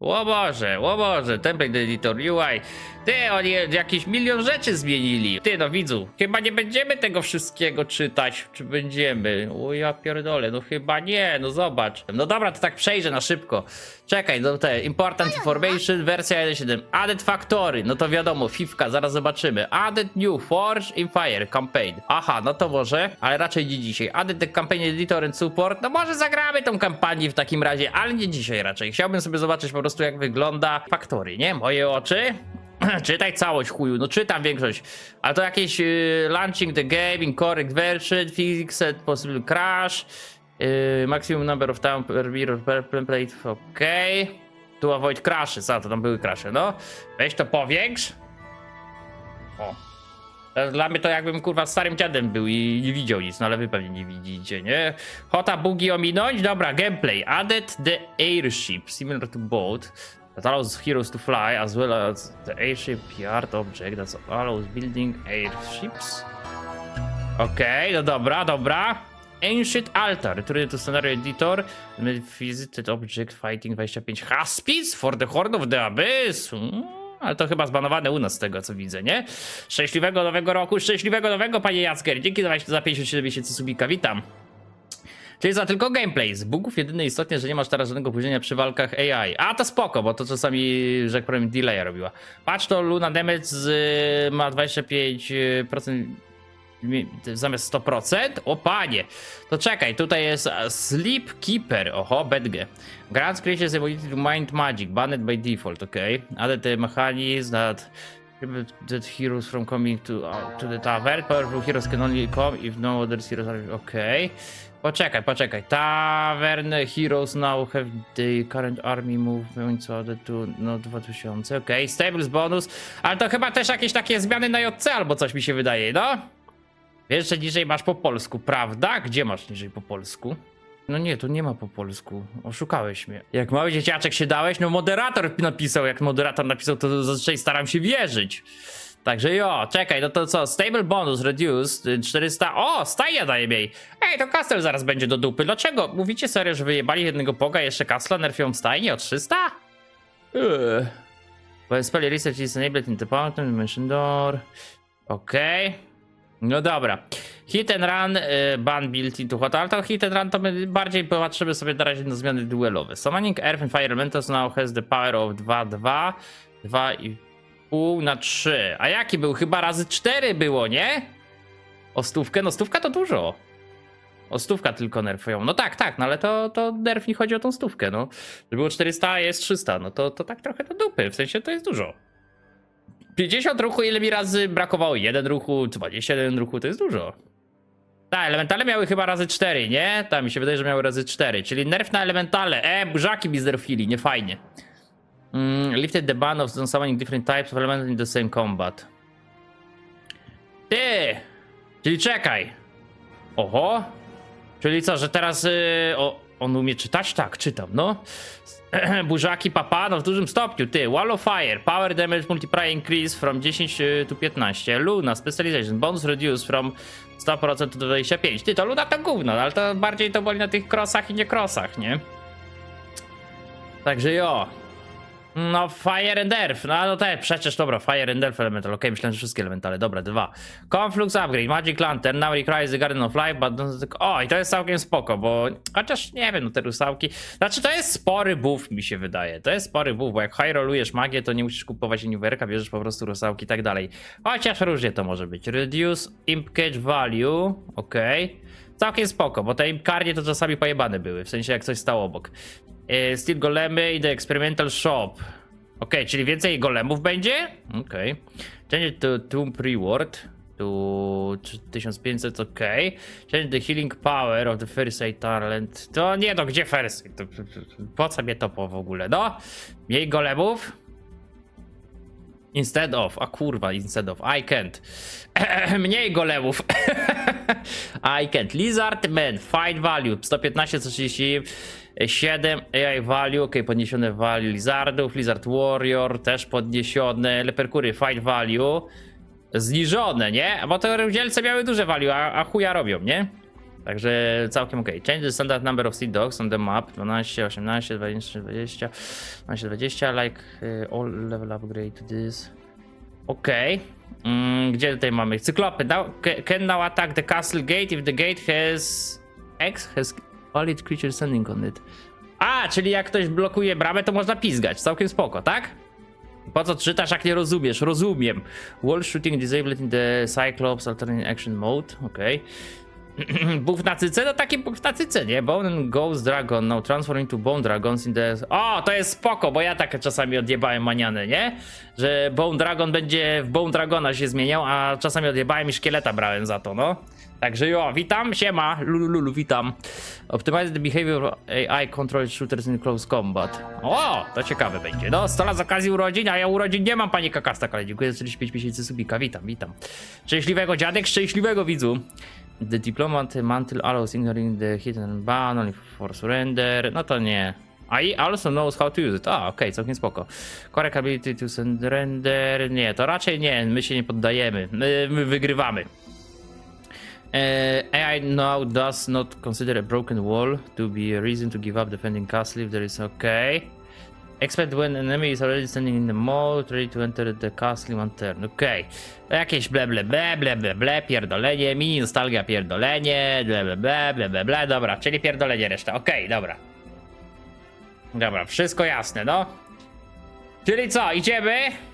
O Boże, o Boże, template editor, UI. Ty, oni jakiś milion rzeczy zmienili. Ty, no widzu, chyba nie będziemy tego wszystkiego czytać, czy będziemy? O ja pierdolę, no chyba nie, no zobacz. No dobra, to tak przejrzę na szybko. Czekaj, no te important information, wersja 1.7. Added factory, no to wiadomo, fifka, zaraz zobaczymy. Added new forge in fire campaign. Aha, no to może, ale raczej nie dzisiaj. Added the campaign editor and support, no może zagramy tą kampanię w takim razie, ale nie dzisiaj raczej. Chciałbym sobie zobaczyć po prostu jak wygląda factory, nie? Moje oczy. Czytaj całość, chuju, no czytam większość. Ale to jakieś y, launching the game, incorrect version, fixed possible crash, y, maximum number of time per mirror per template, ok. Tu avoid crashes, a to tam były crashe, no. Weź to powiększ. O. E, Dla mnie to jakbym kurwa starym dziadem był i nie widział nic, no ale wy pewnie nie widzicie, nie? Hota bugi ominąć? Dobra, gameplay. Added the airship, similar to boat. That allows heroes to fly, as well as the airship yard object that allows building airships. Okej, no dobra, dobra. Ancient Altar, return to scenario editor, visited object fighting 25 Haspies for the Horn of the Abyss. Mm, ale to chyba zbanowane u nas z tego co widzę, nie? Szczęśliwego nowego roku, szczęśliwego nowego panie Jacker. Dzięki za, za 57 miesięcy subika, witam. Czyli za tylko gameplay. Z bugów jedyne istotnie, że nie masz teraz żadnego opóźnienia przy walkach AI. A to spoko, bo to czasami, że jak powiem, delay robiła. Patrz to Luna Damage z, ma 25% mi- zamiast 100%. O panie! To czekaj, tutaj jest Sleep Keeper. Oho, Bedge. Grants creatures ability mind magic, banned by default, ok. Added the mechanism that that heroes from coming to, uh, to the tavern. Powerful heroes can only come if no other heroes are... Okej. Poczekaj, poczekaj. Tavern heroes now have the current army movements added to no 2000. Okej, stables bonus. Ale to chyba też jakieś takie zmiany na JC albo coś mi się wydaje, no? Wiesz, że niżej masz po polsku, prawda? Gdzie masz niżej po polsku? No nie, tu nie ma po polsku. Oszukałeś mnie. Jak mały dzieciaczek się dałeś, no moderator napisał. Jak moderator napisał, to zazwyczaj staram się wierzyć. Także jo, czekaj, no to co? Stable bonus reduced y, 400. O, stajnia daje mniej. Ej, to Castle zaraz będzie do dupy. Dlaczego? Mówicie serio, że wyjebali jednego poga, jeszcze Castle nerfią stajnię o 300? Eee. When spell research is enabled in mention door. Okej. No dobra. Hit and run, y, ban built into hot, ale to hit and run to my bardziej popatrzymy sobie na razie na zmiany duelowe. Summoning Earth and Fire Elementals now has the power of 2-2, 2,5 na 3. A jaki był? Chyba razy 4 było, nie? O stówkę? No stówka to dużo. O stówka tylko nerfują. No tak, tak, no ale to, to nerf nie chodzi o tą stówkę, no. Że było 400, a jest 300, no to, to tak trochę do dupy, w sensie to jest dużo. 50 ruchu, ile mi razy brakowało? Jeden ruchu, 21 ruchu, to jest dużo. Tak, elementale miały chyba razy 4, nie? Tak, mi się wydaje, że miały razy 4. Czyli nerf na elementale. E, burzaki mi znerfili, nie fajnie. Mm, lifted the ban of summoning different types of elements in the same combat. Ty! Czyli czekaj. Oho. Czyli co, że teraz... Yy, o, on umie czytać? Tak, czytam, no. Burzaki papa, no w dużym stopniu, ty. Wall of Fire, Power Damage Multiplier Increase from 10 y, to 15. Luna, Specialization, Bonus Reduce from 100% to 25. Ty, to Luna to gówno, ale to bardziej to boli na tych crossach i nie crossach, nie? Także jo. No, Fire and Earth, no, no te, przecież dobra, Fire and Earth Elemental, okej, myślałem, że wszystkie elementale, dobra, dwa. Conflux Upgrade, Magic Lantern, Now Requires the Garden of Life, but. O, i to jest całkiem spoko, bo chociaż nie wiem, no te rusałki, znaczy to jest spory buff, mi się wydaje, to jest spory buff, bo jak high rollujesz magię, to nie musisz kupować uniwerka, bierzesz po prostu rusałki i tak dalej. Chociaż różnie to może być. Reduce Imp Value, okej. Całkiem spoko, bo te imkarnie to czasami pojebane były, w sensie jak coś stało obok. E, Steel Golemy i The Experimental Shop. Okej, czyli więcej golemów będzie? Okej. Change to Tomb Reward. To 1500, okej. Change the healing power of the First Talent. To nie no, gdzie First? To, po co mnie to po w ogóle? No, mniej golemów. Instead of, a kurwa, instead of, I can't. Mniej golemów. I can't. Lizard Man, fight value, 115, 137, AI value, ok, podniesione value Lizardów, Lizard Warrior też podniesione, Leperkury, fight value, zniżone, nie? Bo te rozdzielce miały duże value, a, a chuja robią, nie? Także całkiem okej. Change the standard number of seed dogs on the map. 12, 18, 20, 20, 12, 20, like uh, all level upgrade to this. Okej. Mm, gdzie tutaj mamy? Cyklopy. Now, ca- can now attack the castle gate if the gate has... X has valid creature standing on it. A, czyli jak ktoś blokuje bramę, to można pizgać. Całkiem spoko, tak? Po co czytasz, jak nie rozumiesz? Rozumiem. Wall shooting disabled in the Cyclops alternate action mode. Okej. Buff na cyce? No taki buff na cyce, nie? Bone Ghost Dragon. Now transform into Bone Dragons in the... O, to jest spoko, bo ja tak czasami odjebałem maniany, nie? Że Bone Dragon będzie w Bone Dragona się zmieniał, a czasami odjebałem i szkieleta brałem za to, no. Także jo, witam, siema, lulu, lulu, witam. Optimize the behavior AI controlled shooters in close combat. O, to ciekawe będzie. No, 100 lat z okazji urodzin, a ja urodzin nie mam, panie Kakasta, ale dziękuję za 45 miesięcy subika, witam, witam. Szczęśliwego dziadek, szczęśliwego widzu. The diplomat mantle allows ignoring the and ban only for surrender. No to nie. I also knows how to use it. A, okej, całkiem spoko. Correct ability to surrender. Nie, to raczej nie, my się nie poddajemy. My, my wygrywamy. Uh, AI now does not consider a broken wall to be a reason to give up defending castle if there is okay. Expect when enemy is already standing in the mall, ready to enter the castle one turn. Okej. Jakieś ble ble ble ble ble ble, pierdolenie, mini nostalgia pierdolenie, ble ble ble ble ble ble, dobra, czyli pierdolenie reszta, okej, dobra. Dobra, wszystko jasne, no. Czyli co, idziemy?